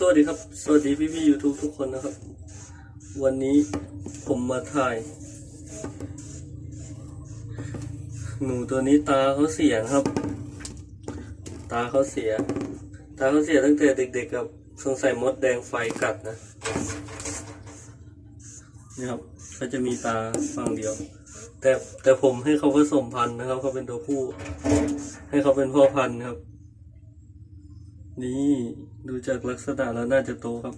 สวัสดีครับ สวัสดีพี่พี่ยูทูบทุกคนนะครับ วันนี้ผมมาถ่าย หนูตัวนี้ตาเขาเสียครับ ตาเขาเสีย ตาเขาเสียตั้งแต่เด็กๆครับสงสัยมดแดงไฟกัดนะนี่ครับเขาจะมีตาฝั่งเดียว แต่แต่ผมให้เขาผสมพันธุ์นะครับเขาเป็นตัวผู้ ให้เขาเป็นพ่อพันธุ์ครับ นี่ดูจากลักษณะแล้วน่าจะโตครับ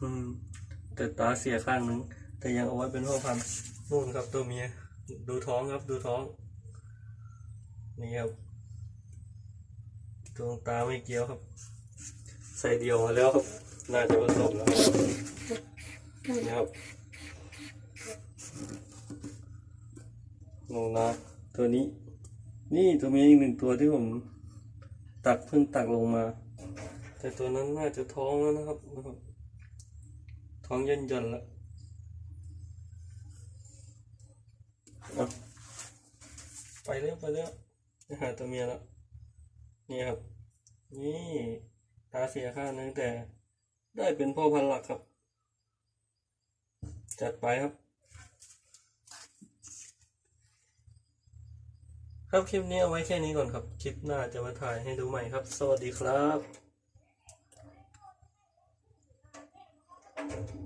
อืม แต่ตาเสียข้างหนึ่งแต่ยังเอาไว้เป็นพ่อพันธุ์นู่นครับตัวเมีย ดูท้องครับ ดูท้อง นี่ครับดวงตาไม่เกี่ยวครับ ใส่เดียวมาแล้วครับ น่าจะผสมแล้วนี่ครับหนูนาตัวนี้ นี่ตัวเมียอีกหนึ่งตัวที่ผม ตักเพิ่งตักลงมา แต่ตัวนั้นน่าจะท้องแล้วนะครับนะครับ ท้องย่นย่นแล้วไปเร็วไปเร็วไปหาตัวเมียแล้วนี่ครับ นี่ตาเสียข้างนึงแต่ ได้เป็นพ่อพันธุ์หลักครับ จัดไปครับ ครับคลิปนี้เอาไว้แค่นี้ก่อนครับ คลิปหน้าจะมาถ่ายให้ดูใหม่ครับ สวัสดีครับ